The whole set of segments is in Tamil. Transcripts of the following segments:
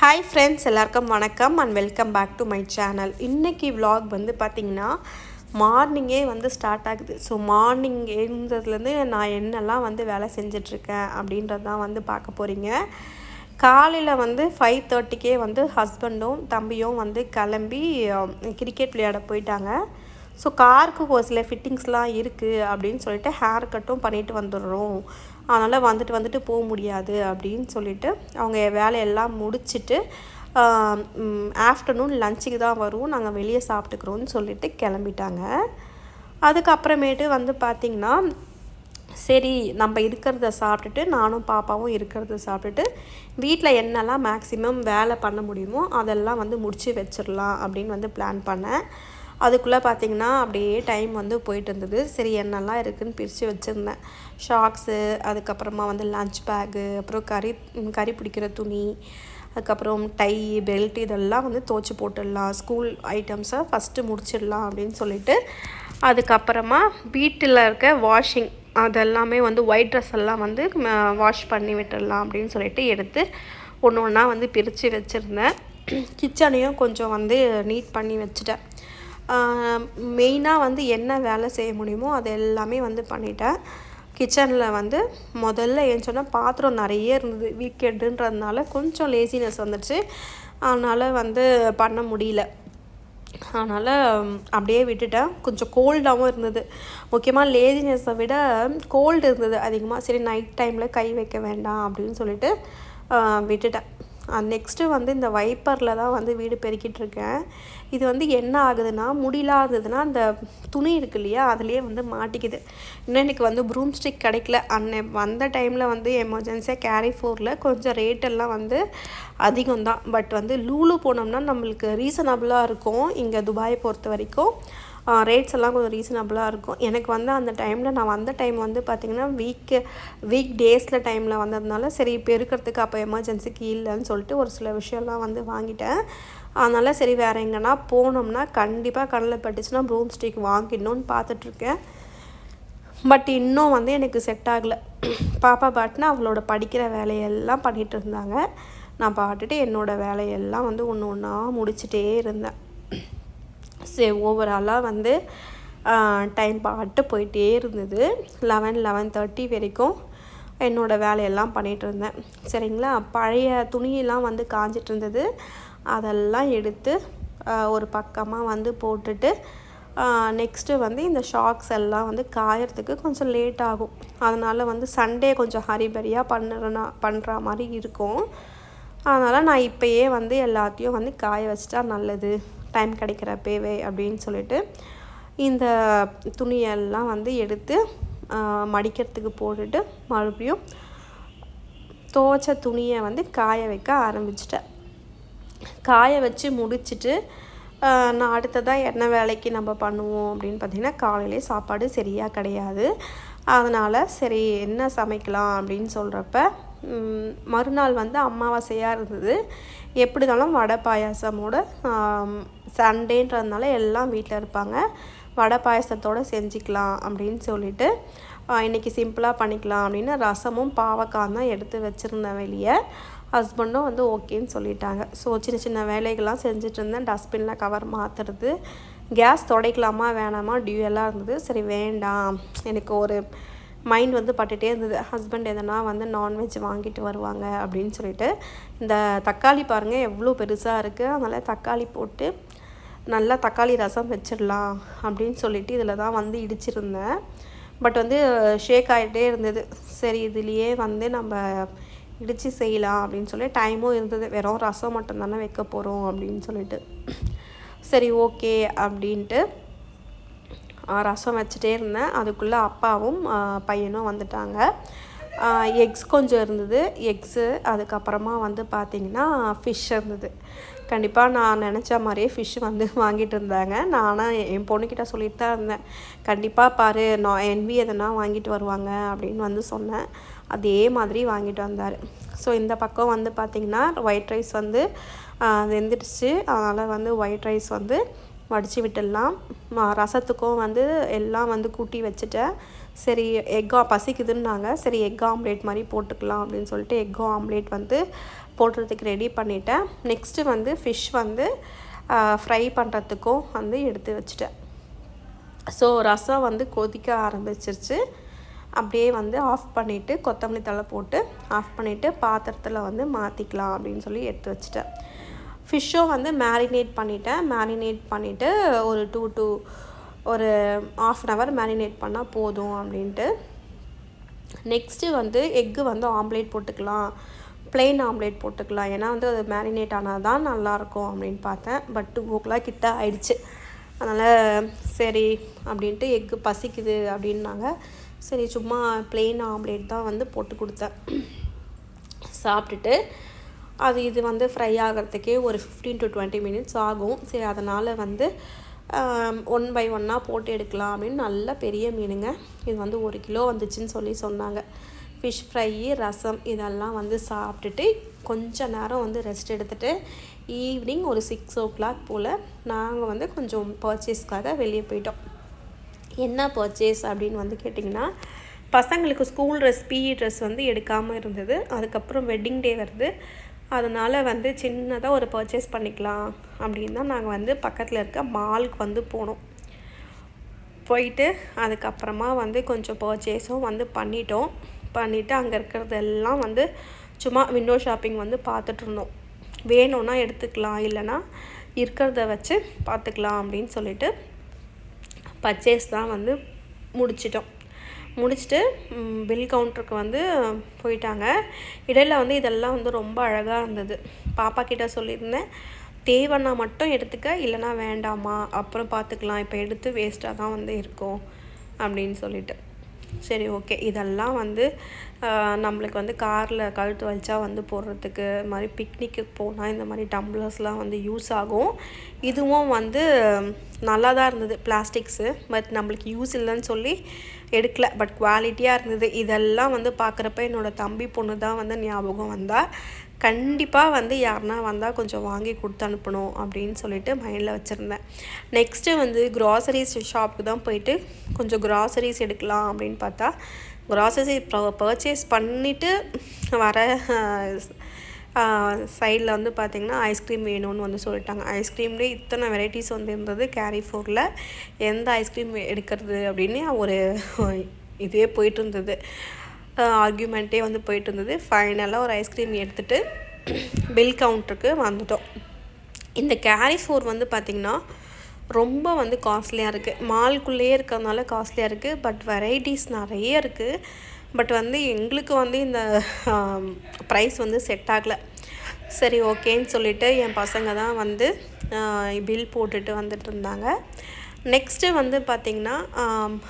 ஹாய் ஃப்ரெண்ட்ஸ் எல்லாருக்கும் வணக்கம் and welcome back to my channel இன்றைக்கி விலாக் வந்து பார்த்திங்கன்னா மார்னிங்கே வந்து ஸ்டார்ட் ஆகுது. ஸோ மார்னிங் எழுந்ததுலேருந்து நான் என்னெல்லாம் வந்து வேலை செஞ்சிட்ருக்கேன் அப்படின்றது தான் வந்து பார்க்க போகிறீங்க காலையில் வந்து ஃபைவ் தேர்ட்டிக்கே வந்து ஹஸ்பண்டும் தம்பியும் வந்து கிளம்பி um, கிரிக்கெட் விளையாட போயிட்டாங்க. ஸோ காருக்கு ஒரு சில ஃபிட்டிங்ஸ்லாம் இருக்குது அப்படின்னு சொல்லிட்டு ஹேர் கட்டும் பண்ணிட்டு வந்துடுறோம். அதனால் வந்துட்டு வந்துட்டு போக முடியாது அப்படின்னு சொல்லிட்டு அவங்க வேலையெல்லாம் முடிச்சுட்டு ஆஃப்டர்நூன் லஞ்சுக்கு தான் வரும் நாங்கள் வெளியே சாப்பிட்டுக்கிறோன்னு சொல்லிட்டு கிளம்பிட்டாங்க. அதுக்கப்புறமேட்டு வந்து பார்த்திங்கன்னா சரி நம்ம இருக்கிறத சாப்பிட்டுட்டு நானும் பாப்பாவும் இருக்கிறத சாப்பிட்டுட்டு வீட்டில் என்னெல்லாம் மேக்ஸிமம் வேலை பண்ண முடியுமோ அதெல்லாம் வந்து முடித்து வச்சிடலாம் அப்படின்னு வந்து பிளான் பண்ணேன். அதுக்குள்ளே பார்த்திங்கன்னா அப்படியே டைம் வந்து போயிட்டு இருந்தது சரி என்னெல்லாம் இருக்குதுன்னு பிரித்து வச்சுருந்தேன். ஷாக்ஸு அதுக்கப்புறமா வந்து லஞ்ச் பேக்கு அப்புறம் கறி கறி பிடிக்கிற துணி அதுக்கப்புறம் டை பெல்ட் இதெல்லாம் வந்து துவச்சி போட்டுடலாம். ஸ்கூல் ஐட்டம்ஸை ஃபஸ்ட்டு முடிச்சிடலாம் அப்படின்னு சொல்லிட்டு அதுக்கப்புறமா வீட்டில் இருக்க வாஷிங் அதெல்லாமே வந்து ஒயிட் ட்ரெஸ் எல்லாம் வந்து வாஷ் பண்ணி விட்டுடலாம் அப்படின்னு சொல்லிட்டு எடுத்து ஒன்று ஒன்றா வந்து பிரித்து வச்சுருந்தேன். கிச்சனையும் கொஞ்சம் வந்து நீட் பண்ணி வச்சுட்டேன். மெயினாக வந்து என்ன வேலை செய்ய முடியுமோ அது எல்லாமே வந்து பண்ணிட்டேன். கிச்சனில் வந்து முதல்ல ஏன் சொன்னால் பாத்திரம் நிறைய இருந்தது. வீக்கெண்டுன்றதுனால கொஞ்சம் லேசினஸ் வந்துடுச்சு அதனால் வந்து பண்ண முடியல. அதனால் அப்படியே விட்டுட்டேன். கொஞ்சம் கோல்டாகவும் இருந்தது. முக்கியமாக லேசினஸை விட கோல்டு இருந்தது அதிகமாக சரி நைட் டைமில் கை வைக்க வேண்டாம் அப்படின்னு சொல்லிட்டு விட்டுட்டேன். நெக்ஸ்ட்டு வந்து இந்த வைப்பரில் தான் வந்து வீடு பெருக்கிட்டு இருக்கேன். இது வந்து என்ன ஆகுதுன்னா முடியலாம் இருந்ததுன்னா அந்த துணி இருக்கு இல்லையா அதுலேயே வந்து மாட்டிக்குது. இன்னும் எனக்கு வந்து ப்ரூம் ஸ்டிக் கிடைக்கல. அன்னை வந்த டைமில் வந்து எமர்ஜென்சியாக கேரி ஃபோரில் கொஞ்சம் ரேட்டெல்லாம் வந்து அதிகம் தான். பட் வந்து லூலு போனோம்னா நம்மளுக்கு ரீசனபிளாக இருக்கும். இங்கே துபாயை பொறுத்த வரைக்கும். ரேட்ஸ் எல்லாம் கொஞ்சம் ரீசனபிளாக இருக்கும். எனக்கு வந்து அந்த டைமில் நான் வந்த டைம் வந்து பார்த்திங்கன்னா வீக் வீக் டேஸில் டைமில் வந்ததுனால சரி இப்போ இருக்கிறதுக்கு அப்போ எமர்ஜென்சிக்கு இல்லைன்னு சொல்லிட்டு ஒரு சில விஷயம்லாம் வந்து வாங்கிட்டேன். அதனால் சரி வேறு எங்கன்னா போனோம்னா கண்டிப்பாக கடலில் பட்டுச்சுன்னா ப்ரூம் ஸ்டிக் வாங்கிடணும்னு பார்த்துட்ருக்கேன் பட் இன்னும் வந்து எனக்கு செட் ஆகலை. பாப்பா பாட்டுனா அவளோட படிக்கிற வேலையெல்லாம் பண்ணிகிட்டு இருந்தாங்க. நான் பாட்டுட்டு என்னோடய வேலையெல்லாம் வந்து ஒன்று ஒன்றா முடிச்சுட்டே இருந்தேன். சரி ஓவராலாக வந்து டைம் பாட்டு போயிட்டே இருந்தது. லெவன் லெவன் தேர்ட்டி வரைக்கும் என்னோடய வேலையெல்லாம் பண்ணிகிட்டு இருந்தேன். சரிங்களா? பழைய துணியெல்லாம் வந்து காஞ்சிட்டு இருந்தது. அதெல்லாம் எடுத்து ஒரு பக்கமாக வந்து போட்டுட்டு நெக்ஸ்ட்டு வந்து இந்த ஷாக்ஸ் எல்லாம் வந்து காயறதுக்கு கொஞ்சம் லேட் ஆகும். அதனால் வந்து சண்டே கொஞ்சம் ஹரிபரியாக பண்ணுறனா பண்ணுற மாதிரி இருக்கும். அதனால் நான் இப்போயே வந்து எல்லாத்தையும் வந்து காய வச்சிட்டா நல்லது. டைம் கிடைக்கிறப்பவே அப்படின்னு சொல்லிட்டு இந்த துணியெல்லாம் வந்து எடுத்து மடிக்கிறதுக்கு போட்டுட்டு மறுபடியும் துவைச்ச துணியை வந்து காய வைக்க ஆரம்பிச்சிட்டேன். காய வச்சு முடிச்சுட்டு நான் அடுத்ததாக என்ன வேலைக்கு நம்ம பண்ணுவோம் அப்படின்னு பார்த்திங்கன்னா காலையிலே சாப்பாடு சரியாக கிடையாது. அதனால் சரி என்ன சமைக்கலாம் அப்படின்னு சொல்கிறப்ப மறுநாள் வந்து அமாவாசையாக இருந்தது. எப்படி இருந்தாலும் வடை பாயாசமோட சண்டேன்றதுனால எல்லாம் வீட்டில் இருப்பாங்க. வடை பாயாசத்தோடு செஞ்சுக்கலாம் அப்படின்னு சொல்லிட்டு இன்றைக்கி சிம்பிளாக பண்ணிக்கலாம் அப்படின்னு ரசமும் பாவக்காய் தான் எடுத்து வச்சுருந்தேன் வெளியே. ஹஸ்பண்டும் வந்து ஓகேன்னு சொல்லிட்டாங்க. ஸோ சின்ன சின்ன வேலைகள்லாம் செஞ்சுட்டு இருந்தேன். டஸ்ட்பினில் கவர் மாற்றுறது கேஸ் துடைக்கலாமா வேணாமா? டியூயெல்லாம் இருந்தது. சரி வேண்டாம். எனக்கு ஒரு மைண்ட் வந்து பட்டுகிட்டே இருந்தது. ஹஸ்பண்ட் எதனா வந்து நான்வெஜ் வாங்கிட்டு வருவாங்க அப்படின்னு சொல்லிட்டு. இந்த தக்காளி பாருங்கள் எவ்வளோ பெருசாக இருக்குது அதனால் தக்காளி போட்டு நல்லா தக்காளி ரசம் வச்சிடலாம் அப்படின்னு சொல்லிட்டு இதில் தான் வந்து இடிச்சிருந்தேன். பட் வந்து ஷேக் ஆகிட்டே இருந்தது. சரி இதுலேயே வந்து நம்ம இடித்து செய்யலாம் அப்படின்னு சொல்லி டைமும் இருந்தது. வெறும் ரசம் மட்டும் தானே வைக்க போகிறோம் அப்படின்னு சொல்லிட்டு. சரி ஓகே அப்படின்ட்டு ரசம் வச்சுட்டே இருந்தேன். அதுக்குள்ளே அப்பாவும் பையனும் வந்துட்டாங்க. எக்ஸ் கொஞ்சம் இருந்தது. எக்ஸு அதுக்கப்புறமா வந்து பார்த்திங்கன்னா ஃபிஷ் இருந்தது. கண்டிப்பாக நான் நினச்ச மாதிரியே ஃபிஷ் வந்து வாங்கிட்டு இருந்தாங்க. நானும் என் பொண்ணுக்கிட்ட சொல்லிட்டு தான் இருந்தேன். கண்டிப்பாக பாரு நான் என்வி எதனா வாங்கிட்டு வருவாங்க அப்படின்னு வந்து சொன்னேன். அதே மாதிரி வாங்கிட்டு வந்தார். ஸோ இந்த பக்கம் வந்து பார்த்திங்கன்னா ஒயிட் ரைஸ் வந்து வெந்துடுச்சு. அதனால் வந்து ஒயிட் ரைஸ் வந்து வடித்து விட்டுடலாம். ரசத்துக்கும் வந்து எல்லாம் வந்து கூட்டி வச்சுட்டேன். சரி எக்கா பசிக்குதுன்னாங்க. சரி எக் ஆம்லேட் மாதிரி போட்டுக்கலாம் அப்படின்னு சொல்லிட்டு எக் ஆம்லேட் வந்து போடுறதுக்கு ரெடி பண்ணிட்டேன். நெக்ஸ்ட்டு வந்து ஃபிஷ் வந்து ஃப்ரை பண்ணுறதுக்கும் வந்து எடுத்து வச்சுட்டேன். ஸோ ரசம் வந்து கொதிக்க ஆரம்பிச்சிருச்சு. அப்படியே வந்து ஆஃப் பண்ணிவிட்டு கொத்தமல்லி தலை போட்டு ஆஃப் பண்ணிவிட்டு பாத்திரத்தில் வந்து மாற்றிக்கலாம் அப்படின்னு சொல்லி எடுத்து வச்சுட்டேன். ஃபிஷ்ஷும் வந்து மேரினேட் பண்ணிட்டேன். மேரினேட் பண்ணிவிட்டு ஒரு டூ டூ ஒரு ஆஃப் அன் ஹவர் மேரினேட் பண்ணால் போதும் அப்படின்ட்டு. நெக்ஸ்ட்டு வந்து எக்கு வந்து ஆம்லேட் போட்டுக்கலாம். ப்ளெயின் ஆம்லேட் போட்டுக்கலாம். ஏன்னா வந்து அது மேரினேட் ஆனால் தான் நல்லாயிருக்கும் அப்படின்னு பார்த்தேன். பட் டூ ஓ கிளாக் கிட்ட ஆயிடுச்சு. அதனால் சரி அப்படின்ட்டு எக்கு பசிக்குது அப்படின்னாங்க. சரி சும்மா ப்ளெயின் ஆம்லேட் தான் வந்து போட்டு கொடுத்தேன். சாப்பிட்டுட்டு அது இது வந்து ஃப்ரை ஆகிறதுக்கே ஒரு ஃபிஃப்டீன் டு டுவெண்ட்டி மினிட்ஸ் ஆகும். சரி அதனால் வந்து ஒன் பை ஒன்னாக போட்டு எடுக்கலாம் அப்படின்னு நல்ல பெரிய மீனுங்க. இது வந்து ஒரு கிலோ வந்துச்சுன்னு சொல்லி சொன்னாங்க. ஃபிஷ் ஃப்ரை ரசம் இதெல்லாம் வந்து சாப்பிட்டுட்டு கொஞ்ச நேரம் வந்து ரெஸ்ட் எடுத்துகிட்டு ஈவினிங் ஒரு சிக்ஸ் ஓ கிளாக் போல் நாங்கள் வந்து கொஞ்சம் பர்ச்சேஸ்க்காக வெளியே போயிட்டோம். என்ன பர்ச்சேஸ் அப்படின்னு வந்து கேட்டிங்கன்னா பசங்களுக்கு ஸ்கூல் ட்ரெஸ் பிஇ ட்ரெஸ் வந்து எடுக்காமல் இருந்தது. அதுக்கப்புறம் வெட்டிங் டே வருது. அதனால் வந்து சின்னதாக ஒரு பர்ச்சேஸ் பண்ணிக்கலாம் அப்படின்னு தான் நாங்கள் வந்து பக்கத்தில் இருக்க மாலுக்கு வந்து போனோம். போயிட்டு அதுக்கப்புறமா வந்து கொஞ்சம் பர்ச்சேஸும் வந்து பண்ணிட்டோம். பண்ணிவிட்டு அங்கே இருக்கிறதெல்லாம் வந்து சும்மா விண்டோ ஷாப்பிங் வந்து பார்த்துட்ருந்தோம் வேணும்னா எடுத்துக்கலாம் இல்லைனா இருக்கிறத வச்சு பார்த்துக்கலாம் அப்படின்னு சொல்லிட்டு பர்ச்சேஸ் தான் வந்து முடிச்சிட்டோம். முடிச்சுட்டு பில் கவுண்டருக்கு வந்து போயிட்டாங்க. இடையில் வந்து இதெல்லாம் வந்து ரொம்ப அழகாக இருந்தது. பாப்பா கிட்ட சொல்லியிருந்தேன் தேவைன்னா மட்டும் எடுத்துக்க இல்லைனா வேண்டாமா அப்புறம் பார்த்துக்கலாம் இப்போ எடுத்து வேஸ்ட்டாக தான் வந்து இருக்கும். அப்படின்னு சொல்லிட்டு. சரி ஓகே. இதெல்லாம் வந்து நம்மளுக்கு வந்து காரில் கழுத்து வலிச்சா வந்து போடுறதுக்கு இது மாதிரி பிக்னிக்கு போனால் இந்த மாதிரி டம்ளர்ஸ்லாம் வந்து யூஸ் ஆகும். இதுவும் வந்து நல்லா தான் இருந்தது பிளாஸ்டிக்ஸு பட் நம்மளுக்கு யூஸ் இல்லைன்னு சொல்லி எடுக்கல. பட் குவாலிட்டியாக இருந்தது. இதெல்லாம் வந்து பார்க்குறப்ப என்னோடய தம்பி பொண்ணு தான் வந்து ஞாபகம் வந்தால் கண்டிப்பாக வந்து யாருனா வந்தால் கொஞ்சம் வாங்கி கொடுத்து அனுப்பணும் அப்படின்னு சொல்லிட்டு மைண்டில் வச்சுருந்தேன். நெக்ஸ்ட்டு வந்து க்ராசரிஸ் ஷாப்புக்கு தான் போயிட்டு கொஞ்சம் க்ராசரிஸ் எடுக்கலாம் அப்படின்னு பார்த்தா க்ராசரி பர்ச்சேஸ் பண்ணிவிட்டு வர சைடில் வந்து பார்த்திங்கன்னா ஐஸ்கிரீம் வேணும்னு வந்து சொல்லிட்டாங்க. ஐஸ்கிரீம்லேயே இத்தனை வெரைட்டிஸ் வந்து இருந்தது கேரி ஃபோரில் எந்த ஐஸ்கிரீம் எடுக்கிறது அப்படின்னு ஒரு இதே போயிட்டு இருந்தது. ஆர்கியூமெண்ட்டே வந்து போயிட்டு இருந்தது ஃபைனலாக ஒரு ஐஸ்கிரீம் எடுத்துகிட்டு பில் கவுண்டருக்கு வந்துட்டோம். இந்த கேரி ஃபோர் வந்து பார்த்திங்கன்னா ரொம்ப வந்து காஸ்ட்லியாக இருக்குது மால்குள்ளேயே இருக்கிறதுனால காஸ்ட்லியாக இருக்குது பட் வெரைட்டிஸ் நிறைய இருக்குது பட் வந்து எங்களுக்கு வந்து இந்த ப்ரைஸ் வந்து செட் ஆகலை. சரி ஓகேன்னு சொல்லிவிட்டு என் பசங்க தான் வந்து பில் போட்டுட்டு வந்துட்டு இருந்தாங்க. நெக்ஸ்ட்டு வந்து பார்த்திங்கன்னா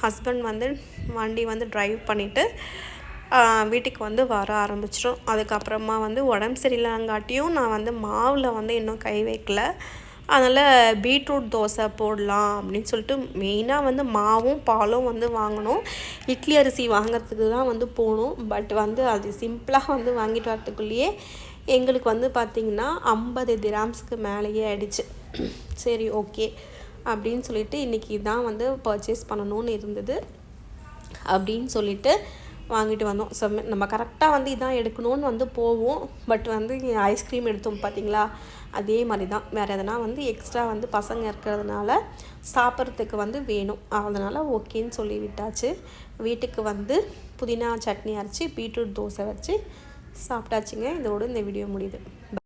ஹஸ்பண்ட் வந்து வண்டி வந்து ட்ரைவ் பண்ணிவிட்டு வீட்டுக்கு வந்து வர ஆரம்பிச்சிடும் அதுக்கப்புறமா வந்து உடம்பு சரியில்லைங்காட்டியும் நான் வந்து மாவில் வந்து இன்னும் கை வைக்கல. அதனால் பீட்ரூட் தோசை போடலாம் அப்படின்னு சொல்லிட்டு மெயினாக வந்து மாவும் பாலும் வந்து வாங்கணும். இட்லி அரிசி வாங்கிறதுக்கு தான் வந்து போகணும். பட் வந்து அது சிம்பிளாக வந்து வாங்கிட்டு வரத்துக்குள்ளேயே எங்களுக்கு வந்து பார்த்திங்கன்னா ஐம்பது கிராம்ஸுக்கு மேலேயே ஆயிடுச்சு. சரி ஓகே அப்படின்னு சொல்லிட்டு இன்றைக்கி தான் வந்து பர்ச்சேஸ் பண்ணணும்னு இருந்தது. அப்படின்னு சொல்லிட்டு வாங்கிட்டு வந்தோம். ஸோ நம்ம கரெக்டாக வந்து இதான் எடுக்கணும்னு வந்து போவோம். பட் வந்து ஐஸ்கிரீம் எடுத்தோம் பார்த்தீங்களா அதே மாதிரி தான் வேறு எதனா வந்து எக்ஸ்ட்ரா வந்து பசங்க இருக்கிறதுனால சாப்பிட்றதுக்கு வந்து வேணும். அதனால் ஓகேன்னு சொல்லி விட்டாச்சு. வீட்டுக்கு வந்து புதினா சட்னி அரைச்சி பீட்ரூட் தோசை வச்சு சாப்பிட்டாச்சுங்க. இதோடு இந்த வீடியோ முடியுது.